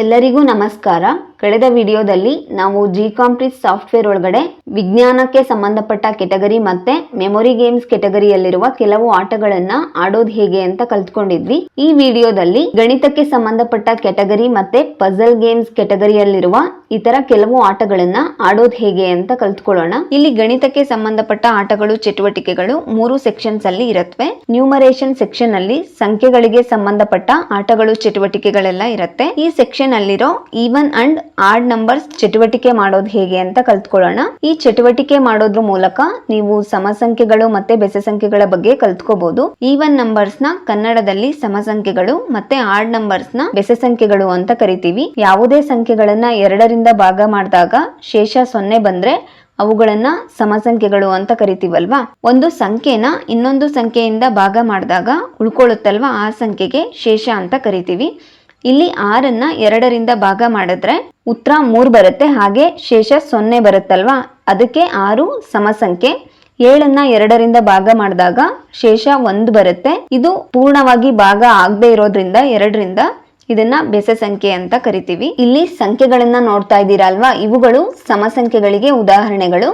ಎಲ್ಲರಿಗೂ ನಮಸ್ಕಾರ. ಕಳೆದ ವಿಡಿಯೋದಲ್ಲಿ ನಾವು ಜಿ ಕಾಂಪ್ಲೀಟ್ ಸಾಫ್ಟ್ವೇರ್ ಒಳಗಡೆ ವಿಜ್ಞಾನಕ್ಕೆ ಸಂಬಂಧಪಟ್ಟ ಕೆಟಗರಿ ಮತ್ತೆ ಮೆಮೊರಿ ಗೇಮ್ಸ್ ಕೆಟಗರಿಯಲ್ಲಿರುವ ಕೆಲವು ಆಟಗಳನ್ನ ಆಡೋದು ಹೇಗೆ ಅಂತ ಕಲ್ತ್ಕೊಂಡಿದ್ವಿ. ಈ ವಿಡಿಯೋದಲ್ಲಿ ಗಣಿತಕ್ಕೆ ಸಂಬಂಧಪಟ್ಟ ಕೆಟಗರಿ ಮತ್ತೆ ಪಜಲ್ ಗೇಮ್ಸ್ ಕೆಟಗರಿಯಲ್ಲಿರುವ ಇತರ ಕೆಲವು ಆಟಗಳನ್ನ ಆಡೋದು ಹೇಗೆ ಅಂತ ಕಲ್ತ್ಕೊಳ್ಳೋಣ. ಇಲ್ಲಿ ಗಣಿತಕ್ಕೆ ಸಂಬಂಧಪಟ್ಟ ಆಟಗಳು, ಚಟುವಟಿಕೆಗಳು ಮೂರು ಸೆಕ್ಷನ್ಸ್ ಅಲ್ಲಿ ಇರುತ್ತವೆ ನ್ಯೂಮರೇಷನ್ ಸೆಕ್ಷನ್ ಅಲ್ಲಿ ಸಂಖ್ಯೆಗಳಿಗೆ ಸಂಬಂಧಪಟ್ಟ ಆಟಗಳು, ಚಟುವಟಿಕೆಗಳೆಲ್ಲ ಇರುತ್ತೆ. ಈ ಸೆಕ್ಷನ್ ಅಲ್ಲಿರೋ ಈವನ್ ಅಂಡ್ ಆಡ್ ನಂಬರ್ಸ್ ಚಟುವಟಿಕೆ ಮಾಡೋದು ಹೇಗೆ ಅಂತ ಕಲ್ತ್ಕೊಳ್ಳೋಣ. ಈ ಚಟುವಟಿಕೆ ಮಾಡೋದ್ರ ಮೂಲಕ ನೀವು ಸಮಸಂಖ್ಯೆಗಳು ಮತ್ತೆ ಬೆಸ ಸಂಖ್ಯೆಗಳ ಬಗ್ಗೆ ಕಲ್ತ್ಕೋಬಹುದು ಈವನ್ ನಂಬರ್ಸ್ನ ಕನ್ನಡದಲ್ಲಿ ಸಮಸಂಖ್ಯೆಗಳು ಮತ್ತೆ ಆಡ್ ನಂಬರ್ಸ್ನ ಬೆಸ ಸಂಖ್ಯೆಗಳು ಅಂತ ಕರಿತೀವಿ. ಯಾವುದೇ ಸಂಖ್ಯೆಗಳನ್ನ ಎರಡರಿಂದ ಭಾಗ ಮಾಡಿದಾಗ ಶೇಷ ಸೊನ್ನೆ ಬಂದ್ರೆ ಅವುಗಳನ್ನ ಸಮಸಂಖ್ಯೆಗಳು ಅಂತ ಕರಿತೀವಲ್ವಾ? ಒಂದು ಸಂಖ್ಯೆನ ಇನ್ನೊಂದು ಸಂಖ್ಯೆಯಿಂದ ಭಾಗ ಮಾಡಿದಾಗ ಉಳ್ಕೊಳ್ಳುತ್ತಲ್ವಾ? ಆ ಸಂಖ್ಯೆಗೆ ಶೇಷ ಅಂತ ಕರಿತೀವಿ. ಇಲ್ಲಿ ಆರನ್ನ ಎರಡರಿಂದ ಭಾಗ ಮಾಡಿದ್ರೆ ಉತ್ತರ ಮೂರು ಬರುತ್ತೆ, ಹಾಗೆ ಶೇಷ ಸೊನ್ನೆ ಬರುತ್ತಲ್ವಾ? ಅದಕ್ಕೆ ಆರು ಸಮಸಂಖ್ಯೆ. ಏಳನ್ನ ಎರಡರಿಂದ ಭಾಗ ಮಾಡಿದಾಗ ಶೇಷ ಒಂದು ಬರುತ್ತೆ. ಇದು ಪೂರ್ಣವಾಗಿ ಭಾಗ ಆಗದೆ ಇರೋದ್ರಿಂದ ಎರಡರಿಂದ ಇದನ್ನ ಬೆಸ ಸಂಖ್ಯೆ ಅಂತ ಕರಿತೀವಿ. ಇಲ್ಲಿ ಸಂಖ್ಯೆಗಳನ್ನ ನೋಡ್ತಾ ಇದ್ದೀರಾ ಅಲ್ವಾ ಇವುಗಳು ಸಮಸಂಖ್ಯೆಗಳಿಗೆ ಉದಾಹರಣೆಗಳು.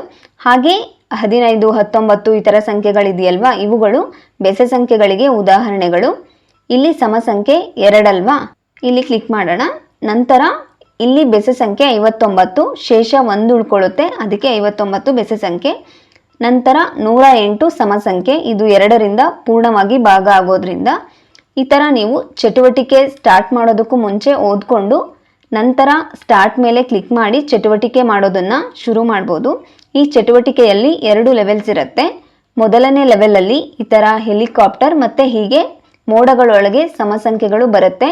ಹಾಗೆ ಹದಿನೈದು, ಹತ್ತೊಂಬತ್ತು ಇತರ ಸಂಖ್ಯೆಗಳಿದೆಯಲ್ವಾ? ಇವುಗಳು ಬೆಸ ಸಂಖ್ಯೆಗಳಿಗೆ ಉದಾಹರಣೆಗಳು. ಇಲ್ಲಿ ಸಮಸಂಖ್ಯೆ ಎರಡಲ್ವಾ? ಇಲ್ಲಿ ಕ್ಲಿಕ್ ಮಾಡೋಣ. ನಂತರ ಇಲ್ಲಿ ಬೆಸೆ ಸಂಖ್ಯೆ ಐವತ್ತೊಂಬತ್ತು, ಶೇಷ ಒಂದು ಉಳ್ಕೊಳ್ಳುತ್ತೆ, ಅದಕ್ಕೆ ಐವತ್ತೊಂಬತ್ತು ಬೆಸೆ ಸಂಖ್ಯೆ. ನಂತರ ನೂರ ಎಂಟು ಸಮಸಂಖ್ಯೆ ಇದು ಎರಡರಿಂದ ಪೂರ್ಣವಾಗಿ ಭಾಗ ಆಗೋದ್ರಿಂದ. ಈ ಥರ ನೀವು ಚಟುವಟಿಕೆ ಸ್ಟಾರ್ಟ್ ಮಾಡೋದಕ್ಕೂ ಮುಂಚೆ ಓದ್ಕೊಂಡು, ನಂತರ ಸ್ಟಾರ್ಟ್ ಮೇಲೆ ಕ್ಲಿಕ್ ಮಾಡಿ ಚಟುವಟಿಕೆ ಮಾಡೋದನ್ನು ಶುರು ಮಾಡ್ಬೋದು. ಈ ಚಟುವಟಿಕೆಯಲ್ಲಿ ಎರಡು ಲೆವೆಲ್ಸ್ ಇರುತ್ತೆ. ಮೊದಲನೇ ಲೆವೆಲಲ್ಲಿ ಈ ಥರ ಹೆಲಿಕಾಪ್ಟರ್ ಮತ್ತು ಹೀಗೆ ಮೋಡಗಳೊಳಗೆ ಸಮಸಂಖ್ಯೆಗಳು ಬರುತ್ತೆ.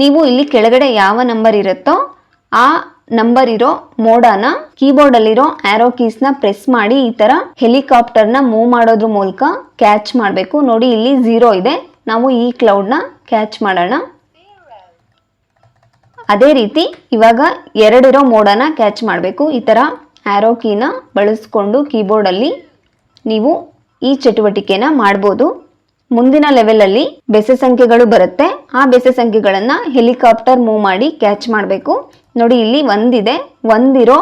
ನೀವು ಇಲ್ಲಿ ಕೆಳಗಡೆ ಯಾವ ನಂಬರ್ ಇರುತ್ತೋ ಆ ನಂಬರ್ ಇರೋ ಮೋಡನ ಕೀಬೋರ್ಡ್ ಅಲ್ಲಿರೋ ಆರೋ ನ ಪ್ರೆಸ್ ಮಾಡಿ ಈ ತರ ಹೆಲಿಕಾಪ್ಟರ್ನ ಮೂವ್ ಮಾಡೋದ್ರ ಮೂಲಕ ಕ್ಯಾಚ್ ಮಾಡಬೇಕು. ನೋಡಿ ಇಲ್ಲಿ ಝೀರೋ ಇದೆ. ನಾವು ಈ ಕ್ಲೌಡ್ನ ಕ್ಯಾಚ್ ಮಾಡೋಣ. ಅದೇ ರೀತಿ ಇವಾಗ ಎರಡಿರೋ ಮೋಡನ ಕ್ಯಾಚ್ ಮಾಡಬೇಕು. ಈ ತರ ಆರೋ ಕೀನ ಬಳಸ್ಕೊಂಡು ಕೀಬೋರ್ಡಲ್ಲಿ ನೀವು ಈ ಚಟುವಟಿಕೆನ ಮಾಡ್ಬೋದು. ಮುಂದಿನ ಲೆವೆಲಲ್ಲಿ ಬೆಸೆ ಸಂಖ್ಯೆಗಳು ಬರುತ್ತೆ. ಆ ಬೆಸೆ ಸಂಖ್ಯೆಗಳನ್ನ ಹೆಲಿಕಾಪ್ಟರ್ ಮೂವ್ ಮಾಡಿ ಕ್ಯಾಚ್ ಮಾಡಬೇಕು. ನೋಡಿ, ಇಲ್ಲಿ ಒಂದಿದೆ, ಒಂದಿರೋ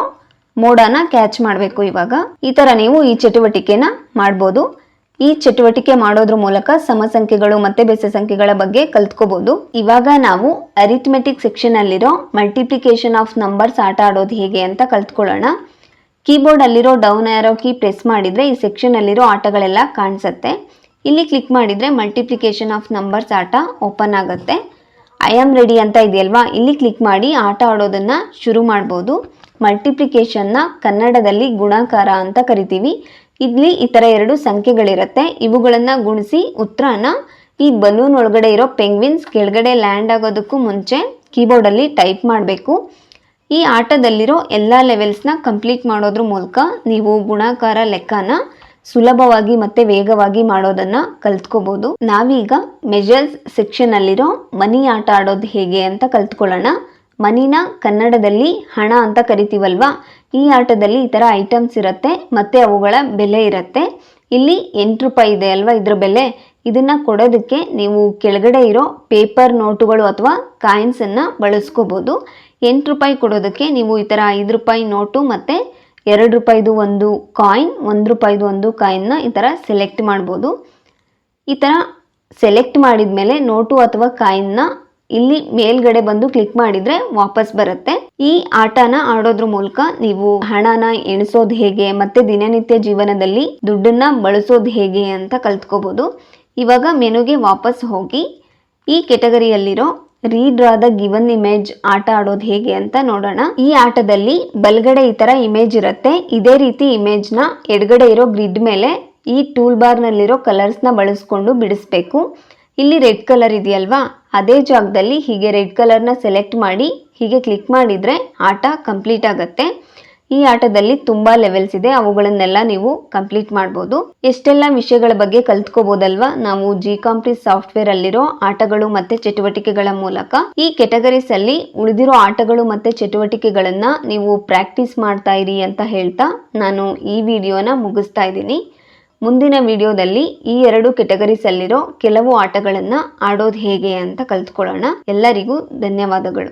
ಮೋಡನ ಕ್ಯಾಚ್ ಮಾಡಬೇಕು ಇವಾಗ. ಈ ತರ ನೀವು ಈ ಚಟುವಟಿಕೆನ ಮಾಡ್ಬೋದು. ಈ ಚಟುವಟಿಕೆ ಮಾಡೋದ್ರ ಮೂಲಕ ಸಮ ಸಂಖ್ಯೆಗಳು ಮತ್ತೆ ಬೆಸೆ ಸಂಖ್ಯೆಗಳ ಬಗ್ಗೆ ಕಲ್ತ್ಕೋಬಹುದು ಇವಾಗ ನಾವು ಅರಿಥಮೆಟಿಕ್ ಸೆಕ್ಷನ್ ಅಲ್ಲಿರೋ ಮಲ್ಟಿಪ್ಲಿಕೇಶನ್ ಆಫ್ ನಂಬರ್ಸ್ ಆಟ ಆಡೋದು ಹೇಗೆ ಅಂತ ಕಲ್ತ್ಕೊಳ್ಳೋಣ. ಕೀಬೋರ್ಡ್ ಅಲ್ಲಿರೋ ಡೌನ್ ಆರೋ ಕೀ ಪ್ರೆಸ್ ಮಾಡಿದ್ರೆ ಈ ಸೆಕ್ಷನ್ ಅಲ್ಲಿರೋ ಆಟಗಳೆಲ್ಲ ಕಾಣಿಸುತ್ತೆ. ಇಲ್ಲಿ ಕ್ಲಿಕ್ ಮಾಡಿದರೆ ಮಲ್ಟಿಪ್ಲಿಕೇಶನ್ ಆಫ್ ನಂಬರ್ಸ್ ಆಟ ಓಪನ್ ಆಗುತ್ತೆ. ಐ ಆಮ್ ರೆಡಿ ಅಂತ ಇದೆಯಲ್ವಾ? ಇಲ್ಲಿ ಕ್ಲಿಕ್ ಮಾಡಿ ಆಟ ಆಡೋದನ್ನು ಶುರು ಮಾಡ್ಬೋದು. ಮಲ್ಟಿಪ್ಲಿಕೇಶನ್ನ ಕನ್ನಡದಲ್ಲಿ ಗುಣಾಕಾರ ಅಂತ ಕರಿತೀವಿ. ಇಲ್ಲಿ ಈ ಥರ ಎರಡು ಸಂಖ್ಯೆಗಳಿರುತ್ತೆ. ಇವುಗಳನ್ನು ಗುಣಿಸಿ ಉತ್ತರನ ಈ ಬಲೂನ್ ಒಳಗಡೆ ಇರೋ ಪೆಂಗ್ವಿನ್ಸ್ ಕೆಳಗಡೆ ಲ್ಯಾಂಡ್ ಆಗೋದಕ್ಕೂ ಮುಂಚೆ ಕೀಬೋರ್ಡಲ್ಲಿ ಟೈಪ್ ಮಾಡಬೇಕು. ಈ ಆಟದಲ್ಲಿರೋ ಎಲ್ಲ ಲೆವೆಲ್ಸ್ನ ಕಂಪ್ಲೀಟ್ ಮಾಡೋದ್ರ ಮೂಲಕ ನೀವು ಗುಣಾಕಾರ ಲೆಕ್ಕನ ಸುಲಭವಾಗಿ ಮತ್ತೆ ವೇಗವಾಗಿ ಮಾಡೋದನ್ನ ಕಲ್ತ್ಕೋಬಹುದು ನಾವೀಗ ಮೆಜರ್ಸ್ ಸೆಕ್ಷನ್ ಅಲ್ಲಿರೋ ಮನಿ ಆಟ ಆಡೋದು ಹೇಗೆ ಅಂತ ಕಲ್ತ್ಕೊಳ್ಳೋಣ. ಮನಿನ ಕನ್ನಡದಲ್ಲಿ ಹಣ ಅಂತ ಕರಿತೀವಲ್ವಾ? ಈ ಆಟದಲ್ಲಿ ಈ ಥರ ಐಟಮ್ಸ್ ಇರುತ್ತೆ, ಮತ್ತೆ ಅವುಗಳ ಬೆಲೆ ಇರುತ್ತೆ. ಇಲ್ಲಿ ಎಂಟು ರೂಪಾಯಿ ಇದೆ ಅಲ್ವಾ ಇದ್ರ ಬೆಲೆ? ಇದನ್ನ ಕೊಡೋದಕ್ಕೆ ನೀವು ಕೆಳಗಡೆ ಇರೋ ಪೇಪರ್ ನೋಟುಗಳು ಅಥವಾ ಕಾಯಿನ್ಸ್ ಅನ್ನ ಬಳಸ್ಕೋಬಹುದು ಎಂಟು ರೂಪಾಯಿ ಕೊಡೋದಕ್ಕೆ ನೀವು ಈ ತರ ಐದು ರೂಪಾಯಿ ನೋಟು ಮತ್ತು ಎರಡು ರೂಪಾಯಿದು ಒಂದು ಕಾಯಿನ್ ಒಂದು ರೂಪಾಯಿದು ಒಂದು ಕಾಯಿನ್ನ ಈ ಥರ ಸೆಲೆಕ್ಟ್ ಮಾಡ್ಬೋದು. ಈ ಥರ ಸೆಲೆಕ್ಟ್ ಮಾಡಿದ ಮೇಲೆ ನೋಟು ಅಥವಾ ಕಾಯಿನ್ನ ಇಲ್ಲಿ ಮೇಲ್ಗಡೆ ಬಂದು ಕ್ಲಿಕ್ ಮಾಡಿದರೆ ವಾಪಸ್ ಬರುತ್ತೆ. ಈ ಆಟನ ಆಡೋದ್ರ ಮೂಲಕ ನೀವು ಹಣನ ಎಣಿಸೋದು ಹೇಗೆ, ಮತ್ತೆ ದಿನನಿತ್ಯ ಜೀವನದಲ್ಲಿ ದುಡ್ಡನ್ನ ಬಳಸೋದು ಹೇಗೆ ಅಂತ ಕಲ್ತ್ಕೋಬೋದು. ಇವಾಗ ಮೆನುಗೆ ವಾಪಸ್ ಹೋಗಿ ಈ ಕೆಟಗರಿಯಲ್ಲಿರೋ ರೀಡ್ರಾ ದ ಗಿವನ್ ಇಮೇಜ್ ಆಟ ಆಡೋದು ಹೇಗೆ ಅಂತ ನೋಡೋಣ. ಈ ಆಟದಲ್ಲಿ ಬಲ್ಗಡೆ ಈ ತರ ಇಮೇಜ್ ಇರುತ್ತೆ. ಇದೇ ರೀತಿ ಇಮೇಜ್ನ ಎಡಗಡೆ ಇರೋ ಗ್ರಿಡ್ ಮೇಲೆ ಈ ಟೂಲ್ ಬಾರ್ ನಲ್ಲಿರೋ ಕಲರ್ಸ್ನ ಬಳಸ್ಕೊಂಡು ಬಿಡಿಸ್ಬೇಕು. ಇಲ್ಲಿ ರೆಡ್ ಕಲರ್ ಇದೆಯಲ್ವಾ? ಅದೇ ಜಾಗದಲ್ಲಿ ಹೀಗೆ ರೆಡ್ ಕಲರ್ನ ಸೆಲೆಕ್ಟ್ ಮಾಡಿ ಹೀಗೆ ಕ್ಲಿಕ್ ಮಾಡಿದ್ರೆ ಆಟ ಕಂಪ್ಲೀಟ್ ಆಗುತ್ತೆ. ಈ ಆಟದಲ್ಲಿ ತುಂಬಾ ಲೆವೆಲ್ಸ್ ಇದೆ. ಅವುಗಳನ್ನೆಲ್ಲ ನೀವು ಕಂಪ್ಲೀಟ್ ಮಾಡ್ಬೋದು. ಎಷ್ಟೆಲ್ಲ ವಿಷಯಗಳ ಬಗ್ಗೆ ಕಲ್ತ್ಕೋಬಹುದಲ್ವಾ ನಾವು ಜಿ ಕಾಂಪ್ಲಿ ಸಾಫ್ಟ್ವೇರ್ ಅಲ್ಲಿರೋ ಆಟಗಳು ಮತ್ತೆ ಚಟುವಟಿಕೆಗಳ ಮೂಲಕ ಈ ಕೆಟಗರೀಸ್ ಅಲ್ಲಿ ಉಳಿದಿರೋ ಆಟಗಳು ಮತ್ತೆ ಚಟುವಟಿಕೆಗಳನ್ನ ನೀವು ಪ್ರಾಕ್ಟೀಸ್ ಮಾಡ್ತಾ ಇರಿ ಅಂತ ಹೇಳ್ತಾ ನಾನು ಈ ವಿಡಿಯೋನ ಮುಗಿಸ್ತಾ ಇದ್ದೀನಿ. ಮುಂದಿನ ವಿಡಿಯೋದಲ್ಲಿ ಈ ಎರಡು ಕೆಟಗರೀಸ್ ಅಲ್ಲಿರೋ ಕೆಲವು ಆಟಗಳನ್ನ ಆಡೋದು ಹೇಗೆ ಅಂತ ಕಲ್ತ್ಕೊಳ್ಳೋಣ. ಎಲ್ಲರಿಗೂ ಧನ್ಯವಾದಗಳು.